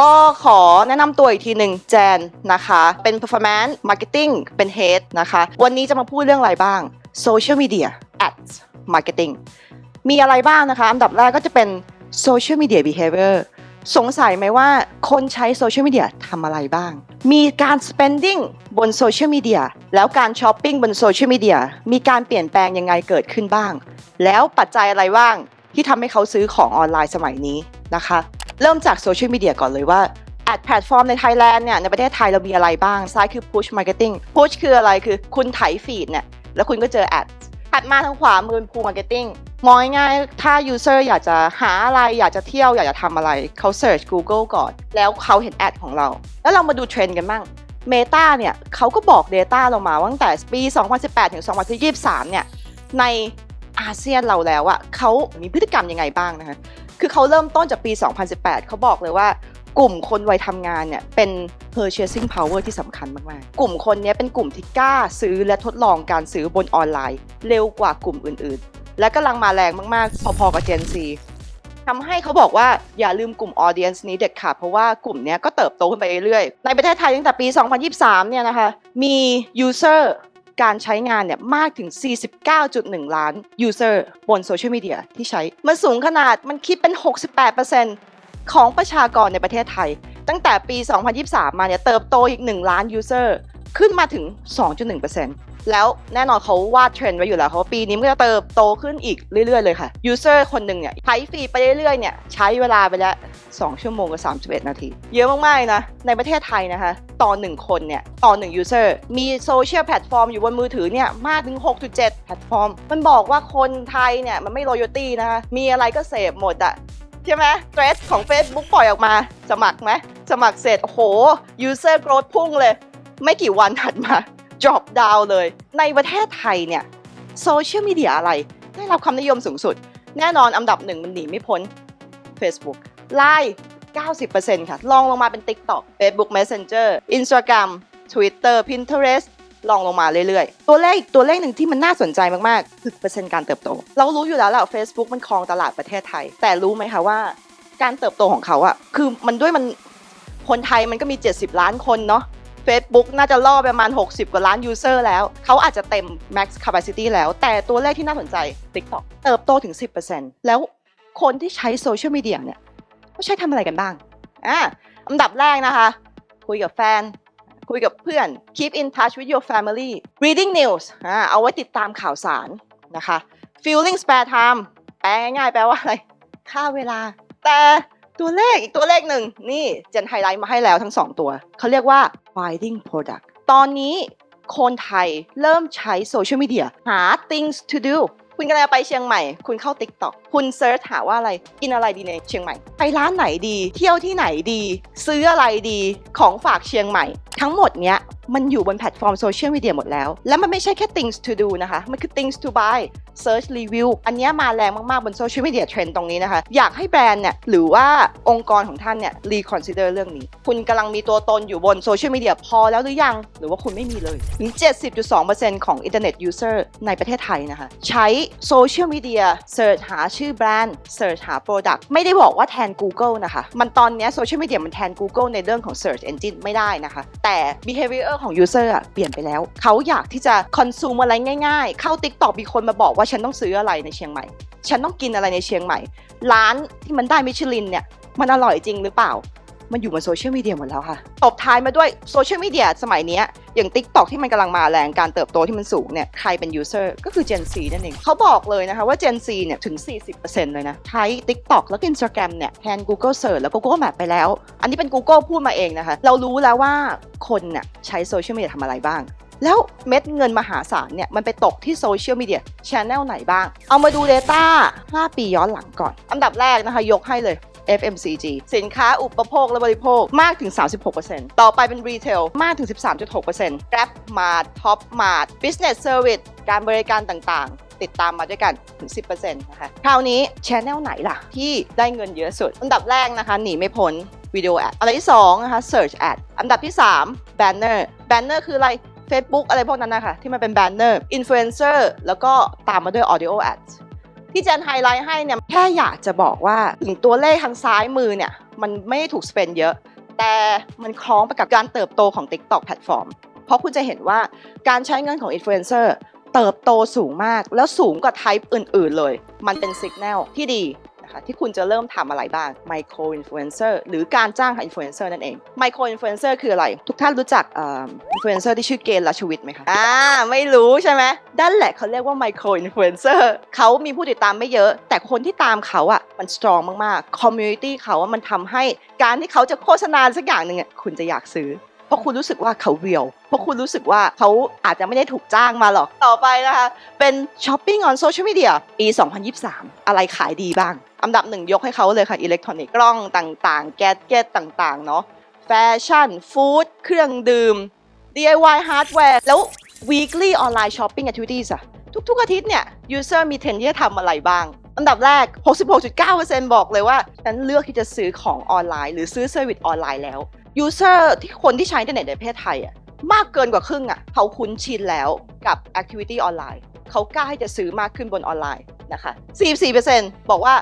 ก็ขอแนะนำตัวอีกทีหนึ่งแจนนะคะ เป็น performance marketing เป็น head นะคะ วันนี้จะมาพูดเรื่องอะไรบ้าง social media ads marketing มีอะไรบ้างนะคะ อันดับแรกก็จะเป็น social media behavior สงสัยไหมว่าคนใช้โซเชียลมีเดียทำอะไรบ้าง มีการ spending บนโซเชียลมีเดียแล้วการช้อปปิ้งบนโซเชียลมีเดียมีการเปลี่ยนแปลงยังไงเกิดขึ้นบ้าง แล้วปัจจัยอะไรบ้างที่ทำให้เขาซื้อของออนไลน์สมัยนี้นะคะ เริ่มจากโซเชียลมีเดียก่อนเลยว่าแอดแพลตฟอร์มในไทยแลนด์เนี่ยในประเทศไทยเรามีอะไรบ้าง ซ้ายคือ push marketing push คืออะไรคือคุณไถฟีดเนี่ยแล้วคุณก็เจอแอดถัดมาทางขวามือเป็น pull marketing มองง่ายๆถ้า user อยากจะหาอะไรอยากจะเที่ยวอยากจะทำอะไรเขา search Google ก่อน แล้วเขาเห็นแอดของเรา แล้วเรามาดูเทรนด์กันบ้าง Meta เนี่ยเขาก็บอก Data ลงมาว่าตั้งแต่ปี 2018 ถึง 2023 เนี่ยในอาเซียนเราแล้วอะเขามีพฤติกรรมยังไงบ้างนะคะ คือเขาเริ่มต้นจากปี 2018 เขาบอกเลยว่ากลุ่มคนวัยทำงานเนี่ยเป็น purchasing power ที่สำคัญมากๆ กลุ่มคนเนี้ยเป็นกลุ่มที่กล้าซื้อและทดลองการซื้อบนออนไลน์ เร็วกว่ากลุ่มอื่นๆ และกำลังมาแรงมากๆ พอๆกับ Gen Z ทำให้เขาบอกว่าอย่าลืมกลุ่ม audience นี้เด็ดขาดเพราะว่ากลุ่มเนี้ยก็เติบโตขึ้นไปเรื่อยๆ ในประเทศไทยตั้งแต่ปี 2023 เนี่ยนะคะ มี user การใช้งานเนี่ยมากถึง 49.1 ล้าน user บนโซเชียลมีเดียที่ใช้ มันสูงขนาดมันคิดเป็น 68%ของประชากรในประเทศไทย ตั้งแต่ปี 2023 มาเนี่ยเติบโตอีก 1 ล้าน user ขึ้นมาถึง 2.1% แล้วแน่นอนเขาวาดเทรนด์ไว้อยู่แล้วเขาปีนี้มันก็จะเติบโตขึ้นอีกเรื่อยๆเลยค่ะ user คนหนึ่งเนี่ยใช้ฟรีไปเรื่อยๆเนี่ยใช้เวลาไปแล้ว 2 ชั่วโมงกับ 31 นาที เยอะมากๆนะ ในประเทศไทยนะคะ ต่อ 1 คนเนี่ย ต่อ 1 user มีโซเชียลแพลตฟอร์มอยู่บนมือถือเนี่ย มากถึง 6.7 แพลตฟอร์ม มันบอกว่าคนไทยเนี่ย มันไม่ loyalty นะคะ มีอะไรก็เสพหมดอะใช่ไหมเทรดของ Facebook ปล่อยออกมา สมัครไหมสมัครเสร็จโอ้โห user growth พุ่งเลย ไม่กี่วันถัดมา drop down เลย ในประเทศไทยเนี่ยโซเชียลมีเดียอะไร ได้รับความนิยมสูงสุด แน่นอนอันดับหนึ่งมันหนีไม่พ้น Facebook Line 90%ค่ะลองลงมาเป็น TikTok Facebook Messenger Instagram Twitter Pinterest ลองลงมาเรื่อยๆ ตัวเลขอีกตัวเลขหนึ่งที่มันน่าสนใจมากๆ คือเปอร์เซ็นต์การเติบโต เรารู้อยู่แล้วแหละ Facebook มันครองตลาดประเทศไทย แต่รู้ไหมคะว่า การเติบโตของเขาอะคือมันด้วยมันคนไทยมันก็มี 70 ล้านคนเนาะ Facebook น่าจะล่อประมาณ 60 กว่าล้าน user แล้ว เขาอาจจะเต็ม max capacity แล้ว แต่ตัวเลขที่น่าสนใจ TikTok เติบโตถึง 10%แล้วคนที่ใช้โซเชียลมีเดียเนี่ยเขาใช้ทำอะไรกันบ้างอะอันดับแรกนะคะ คุยกับแฟน คุยกับเพื่อน keep in touch with your family reading news อ่าเอาไว้ติดตามข่าวสารนะคะ feeling spare time แปลง่ายๆแปลว่าอะไร ค่าเวลา แต่ ตัวเลขอีกตัวเลขหนึ่งนี่เจนไฮไลท์มาให้แล้วทั้งสองตัว เขาเรียกว่า finding product ตอนนี้คนไทยเริ่มใช้โซเชียลมีเดียหา things to do คุณกำลังจะไปเชียงใหม่ คุณเข้า TikTok คุณเซิร์ชหาว่าอะไร กินอะไรดีในเชียงใหม่ ไปร้านไหนดี เที่ยวที่ไหนดี ซื้ออะไรดี ของฝากเชียงใหม่ ทั้งหมดเนี้ยมันอยู่บนแพลตฟอร์มโซเชียลมีเดียหมดแล้ว และมันไม่ใช่แค่ things to do นะคะ มันคือ things to buy search review อันนี้มาแรงมาก ๆ บนโซเชียลมีเดียเทรนด์ตรงนี้นะคะ อยากให้แบรนด์เนี่ยหรือว่าองค์กรของท่านเนี่ย reconsider เรื่องนี้ คุณกำลังมีตัวตนอยู่บนโซเชียลมีเดียพอแล้วหรือยัง หรือว่าคุณไม่มีเลยถึง70.2%ของอินเทอร์เน็ตยูเซอร์ในประเทศไทยนะคะ ใช้โซเชียลมีเดียเสิร์ชหาชื่อแบรนด์เสิร์ชหา Product ไม่ได้บอกว่าแทน Google นะคะ มันตอนนี้โซเชียลมีเดียมันแทน Google ในเรื่องของ Search Engine ไม่ได้นะคะแต่ behavior ของ user อะเปลี่ยนไปแล้ว เขาอยากที่จะ consume อะไรง่ายๆ เข้า TikTok มีคนมาบอกว่าฉันต้องซื้ออะไรในเชียงใหม่ ฉันต้องกินอะไรในเชียงใหม่ ร้านที่มันได้มิชลินเนี่ย มันอร่อยจริงหรือเปล่า มันอยู่บนโซเชียลมีเดียหมดแล้วค่ะ ตบท้ายมาด้วยโซเชียลมีเดียสมัยนี้อย่าง TikTok ที่มันกำลังมาแรงการเติบโตที่มันสูงเนี่ยใครเป็น user ก็คือ Gen Z นั่นเองเขาบอกเลยนะคะว่า Gen Z เนี่ยถึง 40%เลยนะ ใช้ TikTok แล้วก็ Instagram เนี่ยแทน Google Search แล้วก็ Google Map ไปแล้ว อันนี้เป็น Google พูดมาเองนะคะ เรารู้แล้วว่าคนเนี่ยใช้โซเชียลมีเดียทำอะไรบ้างแล้วเม็ดเงินมหาศาลเนี่ย มันไปตกที่โซเชียลมีเดียชแนลไหนบ้าง เอามาดู Data 5 ปีย้อนหลังก่อน อันดับแรกนะคะ ยกให้เลย FMCG สินค้าอุปโภคและบริโภคมากถึง 36%ต่อไปเป็น Retail มากถึง 13.6% Grab Mart Top Mart Business Service การบริการต่างๆ ติดตามมาด้วยกันถึง 10%นะคะคราวนี้ชแนลไหนล่ะ ที่ได้เงินเยอะสุด อันดับแรกนะคะ หนีไม่พ้นวิดีโอแอดอันดับที่2นะคะ Search Ad อันดับที่3 Banner Banner คืออะไร Facebook อะไรพวกนั้นนะคะที่มันเป็น Banner Influencer แล้วก็ตามมาด้วย Audio Ads ที่เจนไฮไลท์ให้เนี่ยแค่อยากจะบอกว่าถึงตัวเลขทางซ้ายมือเนี่ย มันไม่ถูกสเปนเยอะ แต่มันคล้องไปกับการเติบโตของ TikTok แพลตฟอร์ม เพราะคุณจะเห็นว่าการใช้เงินของอินฟลูเอนเซอร์เติบโตสูงมาก แล้วสูงกว่าไทป์อื่น ๆ เลย มันเป็นสัญญาณที่ดี นะคะที่คุณจะเริ่มทำอะไรบ้างไมโครอินฟลูเอนเซอร์หรือการจ้างอินฟลูเอนเซอร์นั่นเองไมโครอินฟลูเอนเซอร์คืออะไร ทุกท่านรู้จักอินฟลูเอนเซอร์ที่ชื่อเกณฑ์ราชวิทย์ไหมคะอ่าไม่รู้ใช่ไหมด้านแหละเขาเรียกว่าไมโครอินฟลูเอนเซอร์เขามีผู้ติดตามไม่เยอะ แต่คนที่ตามเขาอะมันสตรองมากๆคอมมูนิตี้เขาอะมันทำให้การที่เขาจะโฆษณาสักอย่างหนึ่งอะคุณจะอยากซื้อ เพราะคุณรู้สึกว่าเขาเรียว เพราะคุณรู้สึกว่าเขาอาจจะไม่ได้ถูกจ้างมาหรอก ต่อไปนะคะ เป็น Shopping on Social Media ปี 2023 อะไรขายดีบ้าง อันดับหนึ่งยกให้เขาเลยค่ะอิเล็กทรอนิกส์กล้องต่างๆ แกดเก็ตต่างๆ เนาะแฟชั่น ฟู้ด เครื่องดื่ม DIY hardware แล้ว weekly online shopping activities อะทุกๆ อาทิตย์เนี่ย user มีเทรนที่จะทำอะไรบ้าง อันดับแรก 66.9%บอกเลยว่า ฉันเลือกที่จะซื้อของออนไลน์ หรือซื้อเซอร์วิสออนไลน์แล้ว user ที่คนที่ใช้อินเทอร์เน็ตในประเทศไทยอะมากเกินกว่าครึ่งอะเขาคุ้นชินแล้วกับ activity ออนไลน์เขากล้าที่จะซื้อมากขึ้นบนออนไลน์นะคะ44%บอกว่า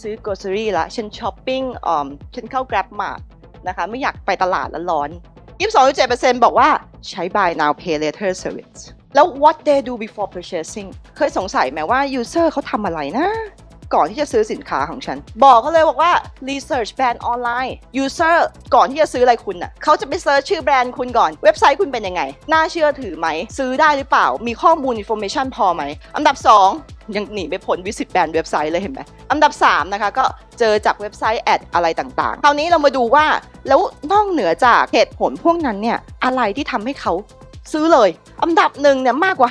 ซื้อ grocery ละฉันช้อปปิ้งอ่อมฉันเข้า Grab Mart นะคะไม่อยากไปตลาดแล้วร้อน22.7%บอกว่าใช้ buy now pay later service แล้ว what they do before purchasing เคยสงสัยไหมว่า user เขาทำอะไรนะ ก่อนที่จะซื้อสินค้าของฉัน บอกเขาเลยบอกว่า research brand online user ก่อนที่จะซื้ออะไรคุณน่ะเขาจะไปเซิร์ชชื่อแบรนด์คุณก่อน เว็บไซต์คุณเป็นยังไง น่าเชื่อถือไหม ซื้อได้หรือเปล่า มีข้อมูล information พอไหม อันดับ 2 ยังหนีไม่พ้นวิสิตแบรนด์เว็บไซต์เลยเห็นไหมอันดับ 3 นะคะ ก็เจอจากเว็บไซต์แอดอะไรต่างๆ คราวนี้เรามาดูว่าแล้วนอกเหนือจากเหตุผลพวกนั้นเนี่ยอะไรที่ทำให้เขา ซื้อเลย อันดับหนึ่งเนี่ยมากกว่า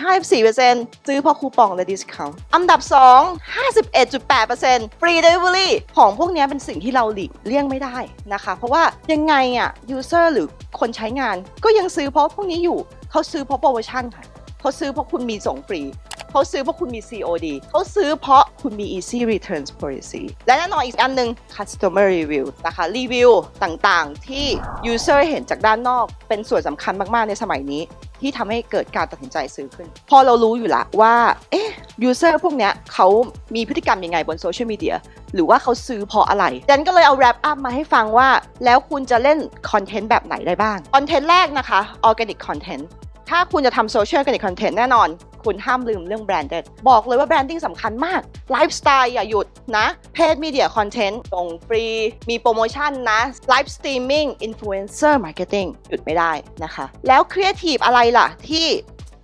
54%ซื้อเพราะคูปองและดิสคาวอันดับ 2 51.8%ฟรีเดลิเวอรี่ของพวกนี้เป็นสิ่งที่เราหลีกเลี่ยงไม่ได้นะคะ เพราะว่ายังไงอะยูเซอร์หรือคนใช้งาน ก็ยังซื้อเพราะพวกนี้อยู่เขาซื้อเพราะโปรโมชั่นค่ะเขาซื้อเพราะคุณมีส่งฟรี เขาซื้อเพราะคุณมี COD เขาซื้อเพราะคุณมี easy returns policy และแน่นอนอีกอันหนึ่ง customer review นะคะรีวิวต่างๆ ที่ user เห็นจากด้านนอก เป็นส่วนสำคัญมากๆ ในสมัยนี้ ที่ทำให้เกิดการตัดสินใจซื้อขึ้น พอเรารู้อยู่ละว่า เอ๊ะ user พวกเนี้ยเขามีพฤติกรรมยังไงบนโซเชียลมีเดียหรือว่าเขาซื้อเพราะอะไรดันก็เลยเอา wrap up มาให้ฟังว่า แล้วคุณจะเล่นคอนเทนต์แบบไหนได้บ้าง คอนเทนต์แรกนะคะ organic content ถ้าคุณจะทำโซเชียล organic content แน่นอน คุณห้ามลืมเรื่องแบรนด์บอกเลยว่าแบรนดิ้งสำคัญมากไลฟ์สไตล์อย่าหยุดนะเพจมีเดียคอนเทนต์ส่งฟรี มีโปรโมชั่นนะไลฟ์สตรีมมิ่งอินฟลูเอนเซอร์มาร์เก็ตติ้งหยุดไม่ได้นะคะ แล้วครีเอทีฟอะไรล่ะ ที่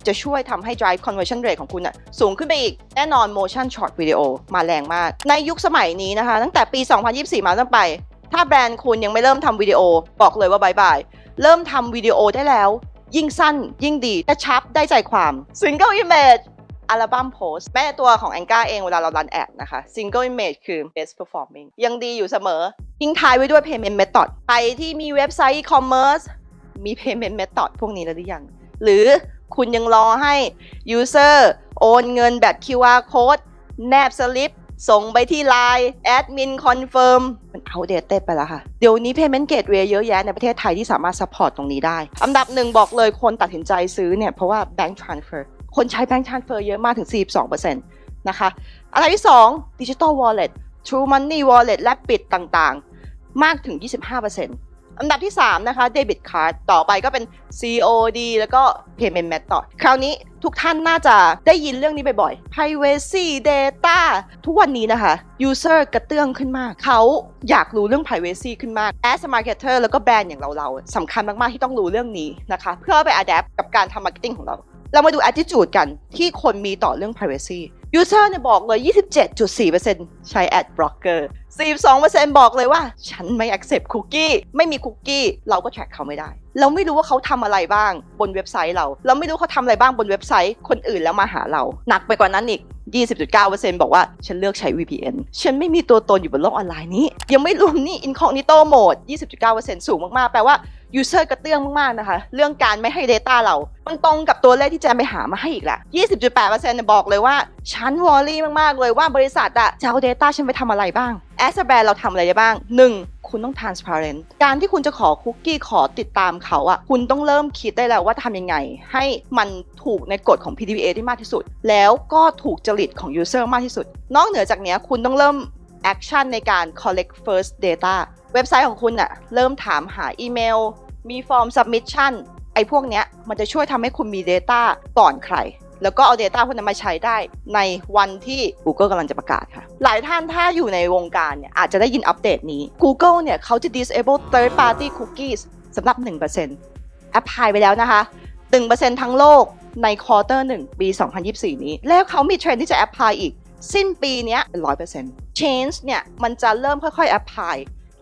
จะช่วยทำให้ drive conversion rate ของคุณอะสูงขึ้นไปอีก แน่นอน motion short video มาแรงมาก ในยุคสมัยนี้นะคะ ตั้งแต่ปี 2024 มาตั้งไป ถ้าแบรนด์คุณยังไม่เริ่มทำวิดีโอ บอกเลยว่าบายบาย เริ่มทำวิดีโอได้แล้ว ยิ่งสั้นยิ่งดีกระชับได้ใจความ Single Image อัลบั้มโพสแม่ตัวของแองก้าเองเวลาเรารันแอดนะคะ Single Image คือ best performing ยังดีอยู่เสมอ ทิ้งท้ายไว้ด้วย payment method ใครที่มีเว็บไซต์ e-commerce มี payment method พวกนี้แล้วหรือยัง หรือคุณยังรอให้ user โอนเงินแบบ QR code แนบสลิป ส่งไปที่ Line แอดมินคอนเฟิร์มมันอัพเดตไปแล้วค่ะ เดี๋ยวนี้ payment gateway เยอะแยะในประเทศไทยที่สามารถ support ตรงนี้ได้ อันดับหนึ่งบอกเลยคนตัดสินใจซื้อเนี่ย เพราะว่า bank transfer คนใช้ bank transfer เยอะมากถึง 42%นะคะอะไรที่2 digital wallet True Money Wallet และปิดต่างๆ มากถึง 25% อันดับที่ 3 นะคะ debit card ต่อไปก็เป็น COD แล้วก็ payment method คราวนี้ทุกท่านน่าจะได้ยินเรื่องนี้บ่อยๆ privacy data ทุกวันนี้นะคะ user กระเตื้องขึ้นมาก เขาอยากรู้เรื่อง privacy ขึ้นมาก as a marketer แล้วก็แบรนด์อย่างเราๆสำคัญมากๆที่ต้องรู้เรื่องนี้นะคะเพื่อไป adapt กับการทำ marketing ของเรา เรามาดู attitude กันที่คนมีต่อเรื่อง privacy ยูเซอร์เนี่ยบอกเลย 27.4%ใช้ ad blocker 42%บอกเลยว่า ฉันไม่ accept คุกกี้ไม่มีคุกกี้เราก็ track เขาไม่ได้ เราไม่รู้ว่าเขาทำอะไรบ้างบนเว็บไซต์เรา เราไม่รู้เขาทำอะไรบ้างบนเว็บไซต์คนอื่นแล้วมาหาเรา หนักไปกว่านั้นอีก 20.9%บอกว่าฉันเลือกใช้ VPN ฉันไม่มีตัวตนอยู่บนโลกออนไลน์นี้ ยังไม่รวมนี่ incognito mode 20.9%สูงมาก ๆ แปลว่า user กระเตื้องมาก ๆ นะคะ เรื่องการไม่ให้ data เรา มันตรงกับตัวเลขที่แจมไปหามาให้อีกแหละ 20.8%เนี่ยบอกเลยว่า ฉันวอรี่มาก ๆ เลยว่าบริษัทอะจะเอา data ฉันไปทำอะไรบ้าง as a brand เราทำอะไรได้บ้าง 1. คุณต้อง transparent การที่คุณจะขอคุกกี้ขอติดตามเขาอะคุณต้องเริ่มคิดได้แล้วว่าทำยังไง ให้มันถูกในกฎของ PDPA ที่มากที่สุด แล้วก็ถูกจริตของ user มากที่สุด นอกเหนือจากนี้คุณต้องเริ่ม action ในการ collect first data เว็บไซต์ของคุณอะเริ่มถามหาอีเมล มีฟอร์ม submission ไอ้พวกเนี้ยมันจะช่วยทำให้คุณมี Data ก่อนใคร แล้วก็เอา Data พวกนั้นมาใช้ได้ในวันที่ Google กำลังจะประกาศค่ะ หลายท่านถ้าอยู่ในวงการเนี่ยอาจจะได้ยินอัปเดตนี้ Google เนี่ยเขาจะ disable third party cookies สำหรับ 1%แอปพลายไปแล้วนะคะ 1%ทั้งโลกในควอเตอร์1ปี 2024 นี้ แล้วเขามีเทรนที่จะแอปพลายอีก สิ้นปีนี้ยเป็น100% change เนี่ย มันจะเริ่มค่อยๆแอปพลาย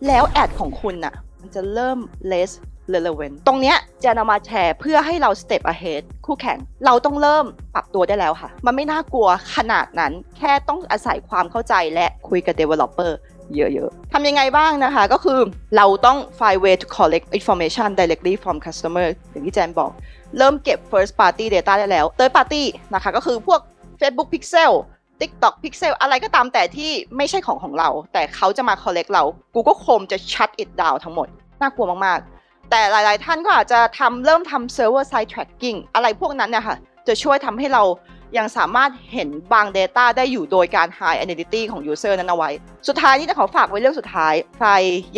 แล้วแอดของคุณน่ะมันจะเริ่ม less relevant ตรงเนี้ยจะนำมาแชร์เพื่อให้เรา step ahead คู่แข่ง เราต้องเริ่มปรับตัวได้แล้วค่ะ มันไม่น่ากลัวขนาดนั้น แค่ต้องอาศัยความเข้าใจและคุยกับ developer เยอะๆ ทำยังไงบ้างนะคะ ก็คือเราต้อง find way to collect information directly from customer อย่างที่แจนบอก เริ่มเก็บ first party data ได้แล้ว third party นะคะ ก็คือพวก Facebook Pixel TikTok Pixel อะไรก็ตามแต่ที่ไม่ใช่ของของเรา แต่เขาจะมา collect เรา Google Chrome จะ shut it down ทั้งหมด น่ากลัวมากๆ แต่หลาย ๆ ท่านก็อาจจะทำเริ่มทำ server side tracking อะไรพวกนั้นเนี่ยค่ะจะช่วยทำให้เรายังสามารถเห็นบาง Data ได้อยู่โดยการ hide identity ของ user นั้นเอาไว้ สุดท้ายนี้จะขอฝากไว้เรื่องสุดท้าย ใคร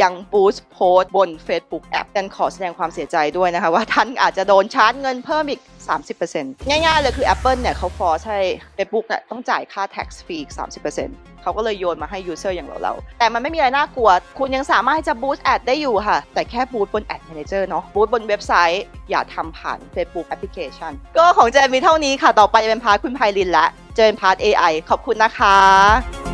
ยัง boost post บน Facebook App กันขอแสดงความเสียใจด้วยนะคะ ว่าท่านอาจจะโดนชาร์จเงินเพิ่มอีก30%ง่ายๆเลยคือ Apple เนี่ยเขา force ให้ Facebook เนี่ยต้องจ่ายค่า tax fee อีก 30%เขาก็เลยโยนมาให้ user อย่างเราๆแต่มันไม่มีอะไรน่ากลัว คุณยังสามารถที่จะ boost ad ได้อยู่ค่ะ แต่แค่ boost บน ad manager เนาะ boost บนเว็บไซต์ อย่าทำผ่าน Facebook application ก็ของเจนมีเท่านี้ค่ะ ต่อไปจะเป็นพาร์ทคุณไพลินและ เจนพาร์ท AI ขอบคุณนะคะ